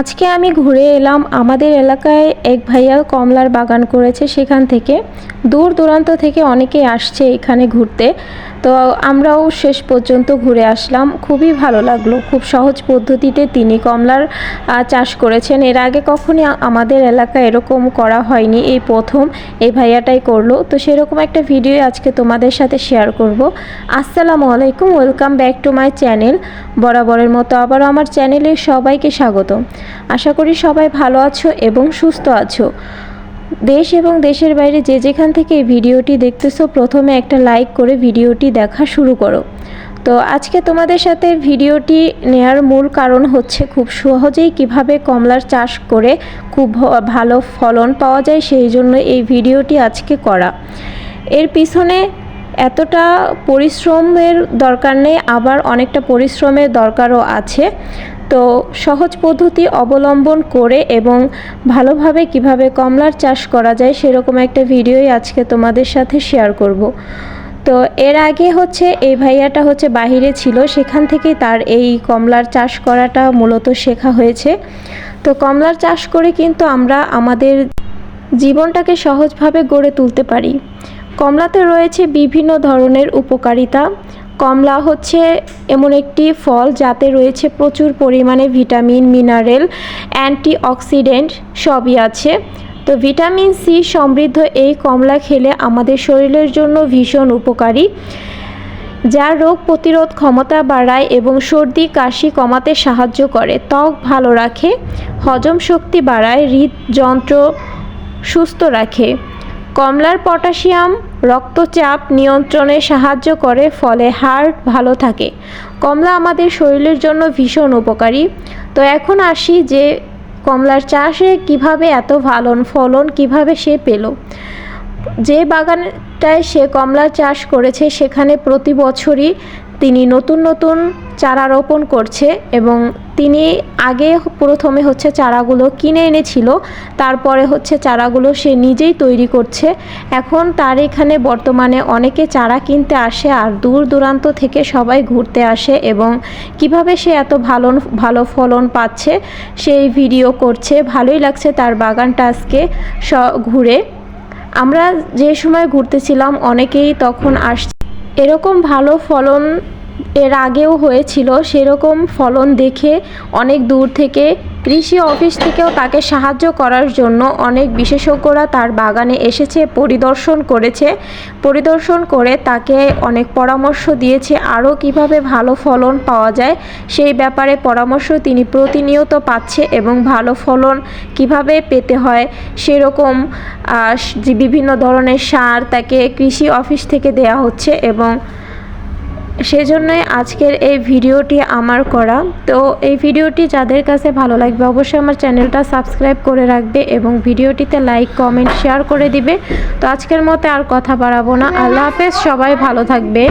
আজকে আমি ঘুরে এলাম আমাদের এলাকায় এক ভাইয়া কমলার বাগান করেছে সেখান থেকে। দূর দূরান্ত থেকে অনেকে আসছে এখানে ঘুরতে। তো আমরাও শেষ পর্যন্ত ঘুরে আসলাম। খুবই ভালো লাগল। খুব সহজ পদ্ধতিতে তিনি কমলার চাষ করেছেন। এর আগে কখনই আমাদের এলাকায় এরকম করা হয়নি। এই প্রথম এই ভাইয়াটাই করল। তো সেরকম একটা ভিডিও আজকে তোমাদের সাথে শেয়ার করব। আসসালামু আলাইকুম। Welcome back to my channel বরাবরের মতো আবারও আমার চ্যানেলে সবাইকে স্বাগত আশা করি সবাই ভালো আছো এবং সুস্থ আছো। দেশ এবং দেশের বাইরে যে যেখান থেকে এই ভিডিওটি দেখতেছো, প্রথমে একটা লাইক করে ভিডিওটি দেখা শুরু করো। তো আজকে তোমাদের সাথে ভিডিওটি নেয়ার মূল কারণ হচ্ছে খুব সহজেই কীভাবে কমলার চাষ করে খুব ভালো ফলন পাওয়া যায়, সেই জন্য এই ভিডিওটি আজকে করা। এর পিছনে এতটা পরিশ্রমের দরকার নেই, আবার অনেকটা পরিশ্রমের দরকারও আছে। তো সহজ পদ্ধতি অবলম্বন করে এবং ভালোভাবে কীভাবে কমলার চাষ করা যায় সেরকম একটা ভিডিওই আজকে তোমাদের সাথে শেয়ার করব। তো এর আগে হচ্ছে এই ভাইয়াটা হচ্ছে বাহিরে ছিল, সেখান থেকেই তার এই কমলার চাষ করাটা মূলত শেখা হয়েছে। তো কমলার চাষ করে কিন্তু আমরা আমাদের জীবনটাকে সহজভাবে গড়ে তুলতে পারি। কমলাতে রয়েছে বিভিন্ন ধরনের উপকারিতা। কমলা হচ্ছে এমন একটি ফল যাতে রয়েছে প্রচুর পরিমাণে ভিটামিন, মিনারেল, অ্যান্টিঅক্সিডেন্ট সবই আছে। তো ভিটামিন সি সমৃদ্ধ এই কমলা খেলে আমাদের শরীরের জন্য ভীষণ উপকারী। যা রোগ প্রতিরোধ ক্ষমতা বাড়ায় এবং সর্দি, কাশি কমাতে সাহায্য করে। ত্বক ভালো রাখে, হজম শক্তি বাড়ায়, হৃদযন্ত্র সুস্থ রাখে। কমলার পটাশিয়াম রক্তচাপ নিয়ন্ত্রণে সাহায্য করে, ফলে হার্ট ভালো থাকে। কমলা আমাদের শরীরের জন্য ভীষণ উপকারী। তো এখন আসি যে কমলার চাষে কীভাবে এত ভালো ফলন কীভাবে সে পেল। যে বাগানটায় সে কমলা চাষ করেছে, সেখানে প্রতি বছরই তিনি নতুন নতুন চারা রোপণ করছে এবং তিনি আগে প্রথমে হচ্ছে চারাগুলো কিনে এনেছিল, তারপরে হচ্ছে চারাগুলো সে নিজেই তৈরি করছে। এখন তার এখানে বর্তমানে অনেকে চারা কিনতে আসে আর দূর দূরান্ত থেকে সবাই ঘুরতে আসে এবং কীভাবে সে এত ভালো ভালো ফলন পাচ্ছে সেই ভিডিও করছে। ভালোই লাগছে তার বাগানটা আজকে স, ঘুরে। আমরা যে সময় ঘুরতেছিলাম অনেকেই তখন আসছে এরকম ভালো ফলন এর আগেও হয়েছিল সেরকম ফলন দেখে অনেক দূর থেকে কৃষি অফিস থেকেও তাকে সাহায্য করার জন্য অনেক বিশেষজ্ঞরা তার বাগানে এসেছে, পরিদর্শন করেছে। পরিদর্শন করে তাকে অনেক পরামর্শ দিয়েছে আরও কীভাবে ভালো ফলন পাওয়া যায়। সেই ব্যাপারে পরামর্শ তিনি প্রতিনিয়ত পাচ্ছে এবং ভালো ফলন কীভাবে পেতে হয় সেরকম বিভিন্ন ধরনের সার তাকে কৃষি অফিস থেকে দেয়া হচ্ছে এবং সেজন্যই আজকের এই ভিডিওটি আমার করা। তো এই ভিডিওটি যাদের কাছে ভালো লাগবে, অবশ্যই আমার চ্যানেলটা সাবস্ক্রাইব করে রাখবে এবং ভিডিওটিতে লাইক, কমেন্ট, শেয়ার করে দিবে। তো আজকের মতো আর কথা বাড়াবো না। আল্লাহ হাফেজ, সবাই ভালো থাকবে।